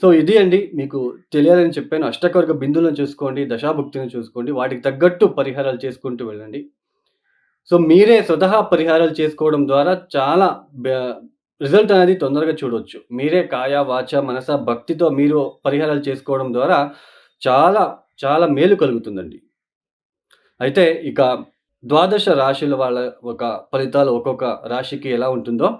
So ఇది అండి మీకు తెలియాలని చెప్పాను. అష్టకవర్గ బిందువులను చూసుకోండి దశాభుక్తిని చూసుకోండి వాటికి తగ్గట్టు పరిహారాలు చేసుకుంటూ వెళ్ళండి. సో మీరే స్వతహా పరిహారాలు చేసుకోవడం ద్వారా చాలా బ- రిజల్ట్ అనేది తొందరగా చూడవచ్చు మీరే కాయ వాచ మనస భక్తితో మీరు పరిహారాలు చేసుకోవడం ద్వారా చాలా చాలా మేలు కలుగుతుందండి. అయితే ఇక ద్వాదశ రాశుల వాళ్ళ ఒక ఫలితాలు ఒక్కొక్క రాశికి ఎలా ఉంటుందో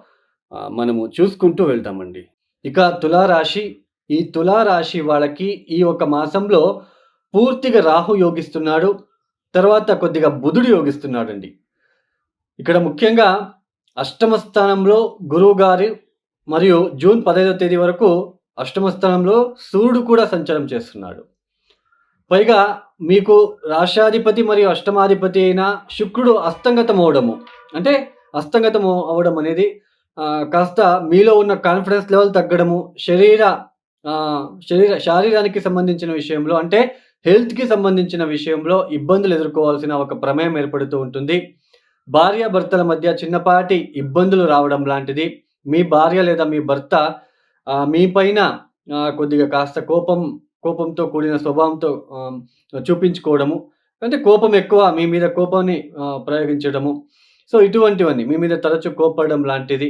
మనము చూసుకుంటూ వెళ్తామండి. ఇక తులారాశి ఈ తులారాశి వాళ్ళకి ఈ ఒక మాసంలో పూర్తిగా రాహు యోగిస్తున్నాడు తర్వాత కొద్దిగా బుధుడు యోగిస్తున్నాడండి. ఇక్కడ ముఖ్యంగా అష్టమ స్థానంలో గురువు గారి మరియు జూన్ పదహైదవ తేదీ వరకు అష్టమ స్థానంలో సూర్యుడు కూడా సంచారం చేస్తున్నాడు. పైగా మీకు రాష్ట్రాధిపతి మరియు అష్టమాధిపతి అయిన శుక్రుడు అస్తంగతం అవడము అంటే అస్తంగతం అవడం అనేది కాస్త మీలో ఉన్న కాన్ఫిడెన్స్ లెవెల్ తగ్గడము శరీర శరీర శారీరానికి సంబంధించిన విషయంలో అంటే హెల్త్కి సంబంధించిన విషయంలో ఇబ్బందులు ఎదుర్కోవాల్సిన ఒక ప్రమేయం ఏర్పడుతూ ఉంటుంది. భార్య భర్తల మధ్య చిన్నపాటి ఇబ్బందులు రావడం లాంటిది. మీ భార్య లేదా మీ భర్త మీ పైన కొద్దిగా కాస్త కోపం కోపంతో కూడిన స్వభావంతో చూపించుకోవడము. అంటే కోపం ఎక్కువ మీ మీద కోపాన్ని ప్రయోగించడము. సో ఇటువంటివన్నీ మీ మీద తరచు కోపడడం లాంటిది.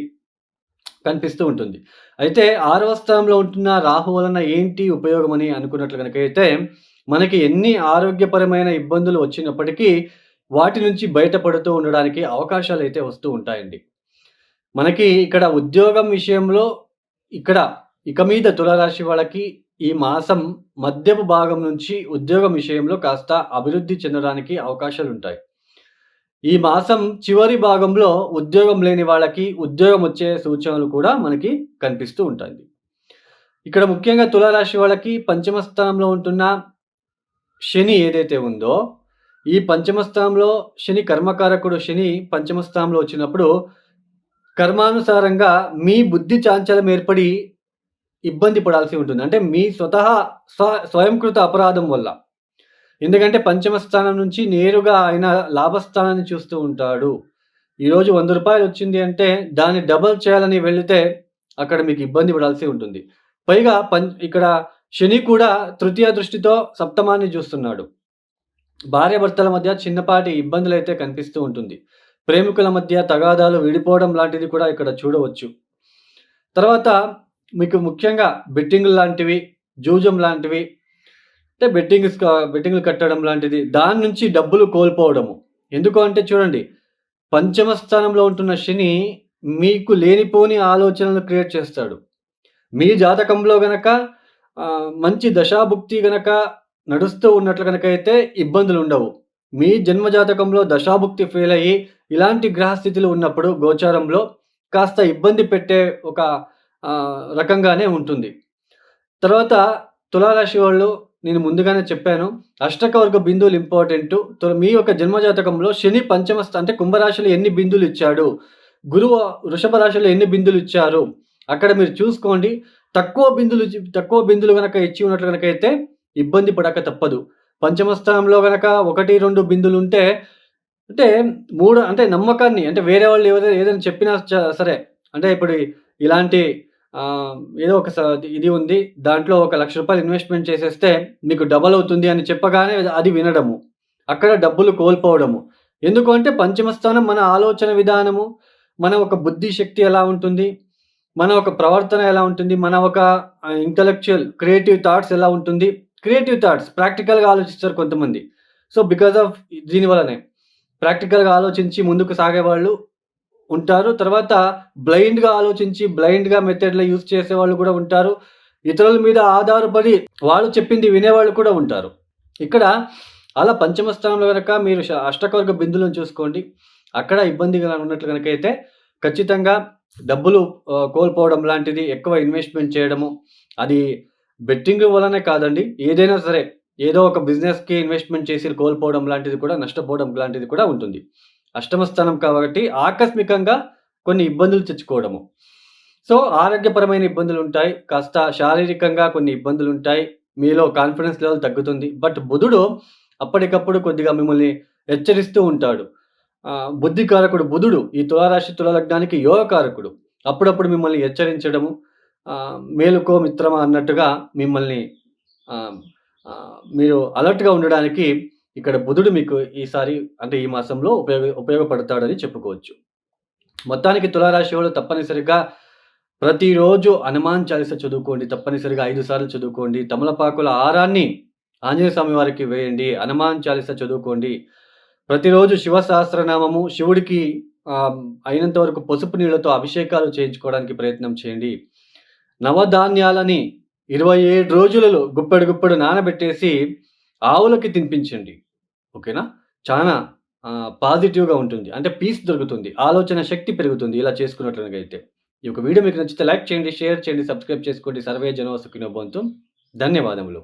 కనిపిస్తూ ఉంటుంది. అయితే ఆరవ స్థానంలో ఉంటున్న రాహు వలన ఏంటి ఉపయోగం అని అనుకున్నట్లు కనుక అయితే మనకి ఎన్ని ఆరోగ్యపరమైన ఇబ్బందులు వచ్చినప్పటికీ వాటి నుంచి బయటపడుతూ ఉండడానికి అవకాశాలు అయితే వస్తూ ఉంటాయండి. మనకి ఇక్కడ ఉద్యోగం విషయంలో ఇక్కడ ఇక మీద తులరాశి వాళ్ళకి ఈ మాసం మధ్యపు భాగం నుంచి ఉద్యోగం విషయంలో కాస్త అభివృద్ధి చెందడానికి అవకాశాలు ఉంటాయి ఈ మాసం చివరి భాగంలో ఉద్యోగం లేని వాళ్ళకి ఉద్యోగం వచ్చే సూచనలు కూడా మనకి కనిపిస్తూ ఉంటుంది ఇక్కడ ముఖ్యంగా తులారాశి వాళ్ళకి పంచమ స్థానంలో ఉంటున్న శని ఏదైతే ఉందో ఈ పంచమ స్థానంలో శని కర్మకారకుడు శని పంచమ స్థానంలో వచ్చినప్పుడు కర్మానుసారంగా మీ బుద్ధి చాంచలం ఏర్పడి ఇబ్బంది పడాల్సి ఉంటుంది. అంటే మీ స్వతహా స్వ స్వయంకృత అపరాధం వల్ల. ఎందుకంటే పంచమ స్థానం నుంచి నేరుగా ఆయన లాభస్థానాన్ని చూస్తూ ఉంటాడు. ఈరోజు వంద రూపాయలు వచ్చింది అంటే దాన్ని డబల్ చేయాలని వెళితే అక్కడ మీకు ఇబ్బంది పడాల్సి ఉంటుంది. పైగా పం ఇక్కడ శని కూడా తృతీయ దృష్టితో సప్తమాన్ని చూస్తున్నాడు. భార్యాభర్తల మధ్య చిన్నపాటి ఇబ్బందులు అయితే కనిపిస్తూ ఉంటుంది. ప్రేమికుల మధ్య తగాదాలు విడిపోవడం లాంటిది కూడా ఇక్కడ చూడవచ్చు. తర్వాత మీకు ముఖ్యంగా బెట్టింగ్ లాంటివి జూజం లాంటివి అంటే బెట్టింగ్స్ బెట్టింగ్లు కట్టడం లాంటిది. దాని నుంచి డబ్బులు కోల్పోవడము. ఎందుకు అంటే చూడండి పంచమ స్థానంలో ఉంటున్న శని మీకు లేనిపోని ఆలోచనలు క్రియేట్ చేస్తాడు. మీ జాతకంలో గనక మంచి దశాభుక్తి గనక నడుస్తూ ఉన్నట్లు కనుక అయితే ఇబ్బందులు ఉండవు. మీ జన్మ జాతకంలో దశాభుక్తి ఫెయిల్ అయ్యి ఇలాంటి గ్రహస్థితులు ఉన్నప్పుడు గోచారంలో కాస్త ఇబ్బంది పెట్టే ఒక రకంగానే ఉంటుంది. తర్వాత తులారాశి వాళ్ళు నేను ముందుగానే చెప్పాను అష్టకవర్గ బిందువులు ఇంపార్టెంట్. మీ యొక్క జన్మజాతకంలో శని పంచమ అంటే కుంభరాశిలో ఎన్ని బిందువులు ఇచ్చాడు? గురువు వృషభ రాశిలో ఎన్ని బిందులు ఇచ్చారు? అక్కడ మీరు చూసుకోండి. తక్కువ బిందులు ఇచ్చి- తక్కువ బిందులు కనుక ఇచ్చి ఉన్నట్లు కనుక అయితే ఇబ్బంది పడక తప్పదు. పంచమ స్థానంలో కనుక ఒకటి రెండు బిందులు ఉంటే అంటే మూడు అంటే నమ్మకాన్ని అంటే వేరే వాళ్ళు ఎవరైనా ఏదైనా చెప్పినా సరే. అంటే ఇప్పుడు ఇలాంటి ఏదో ఒక స- ఇది ఉంది. దాంట్లో ఒక లక్ష రూపాయలు ఇన్వెస్ట్మెంట్ చేసేస్తే మీకు డబల్ అవుతుంది అని చెప్పగానే అది వినడము. అక్కడ డబ్బులు కోల్పోవడము. ఎందుకంటే పంచమస్థానం మన ఆలోచన విధానము మన ఒక బుద్ధి శక్తి ఎలా ఉంటుంది మన ఒక ప్రవర్తన ఎలా ఉంటుంది మన ఒక ఇంటలెక్చువల్ క్రియేటివ్ థాట్స్ ఎలా ఉంటుంది. క్రియేటివ్ థాట్స్ ప్రాక్టికల్గా ఆలోచిస్తారు కొంతమంది. సో బికాజ్ ఆఫ్ దీనివలనే ప్రాక్టికల్గా ఆలోచించి ముందుకు సాగే వాళ్ళు ఉంటారు. తర్వాత బ్లైండ్గా ఆలోచించి బ్లైండ్గా మెథడ్లో యూజ్ చేసే వాళ్ళు కూడా ఉంటారు. ఇతరుల మీద ఆధారపడి వాళ్ళు చెప్పింది వినేవాళ్ళు కూడా ఉంటారు. ఇక్కడ అలా పంచమ స్థానంలో కనుక మీరు అష్టకవర్గ బిందులను చూసుకోండి. అక్కడ ఇబ్బందిగా ఉన్నట్లు కనుక అయితే ఖచ్చితంగా డబ్బులు కోల్పోవడం లాంటిది ఎక్కువ ఇన్వెస్ట్మెంట్ చేయడము అది బెట్టింగ్ వల్లనే కాదండి. ఏదైనా సరే ఏదో ఒక బిజినెస్కి ఇన్వెస్ట్మెంట్ చేసి కోల్పోవడం లాంటిది కూడా నష్టపోవడం లాంటిది కూడా ఉంటుంది. అష్టమ స్థానం కాబట్టి ఆకస్మికంగా కొన్ని ఇబ్బందులు తెచ్చుకోవడము. సో ఆరోగ్యపరమైన ఇబ్బందులు ఉంటాయి. కాస్త శారీరకంగా కొన్ని ఇబ్బందులు ఉంటాయి. మీలో కాన్ఫిడెన్స్ లెవెల్ తగ్గుతుంది. బట్ బుధుడు అప్పటికప్పుడు కొద్దిగా మిమ్మల్ని హెచ్చరిస్తూ ఉంటాడు. బుద్ధికారకుడు బుధుడు ఈ తులారాశి తులలగ్నానికి యోగకారకుడు అప్పుడప్పుడు మిమ్మల్ని హెచ్చరించడము. మేలుకో మిత్రమా అన్నట్టుగా మిమ్మల్ని మీరు అలర్ట్గా ఉండడానికి ఇక్కడ బుధుడు మీకు ఈసారి అంటే ఈ మాసంలో ఉపయోగ ఉపయోగపడతాడని చెప్పుకోవచ్చు. మొత్తానికి తులారాశి వాళ్ళు తప్పనిసరిగా ప్రతిరోజు హనుమాన్ చాలీస చదువుకోండి. తప్పనిసరిగా ఐదు సార్లు చదువుకోండి. తమలపాకుల ఆరాన్ని ఆంజనేయ స్వామి వారికి వేయండి. హనుమాన్ చాలీస చదువుకోండి. ప్రతిరోజు శివ సహస్రనామము శివుడికి అయినంత వరకు పసుపు నీళ్ళతో అభిషేకాలు చేయించుకోవడానికి ప్రయత్నం చేయండి. నవధాన్యాలని 27 రోజులలో గుప్పెడు గుప్పెడు నానబెట్టేసి ఆవులకి తినిపించండి. ఓకేనా? చాలా పాజిటివ్‌గా ఉంటుంది. అంటే పీస్ దొరుకుతుంది. ఆలోచన శక్తి పెరుగుతుంది. ఇలా చేసుకున్నట్లయితే. ఈ యొక్క వీడియో మీకు నచ్చితే లైక్ చేయండి, షేర్ చేయండి, సబ్స్క్రైబ్ చేసుకోండి. సర్వే జనవసుకునే బంతు ధన్యవాదములు.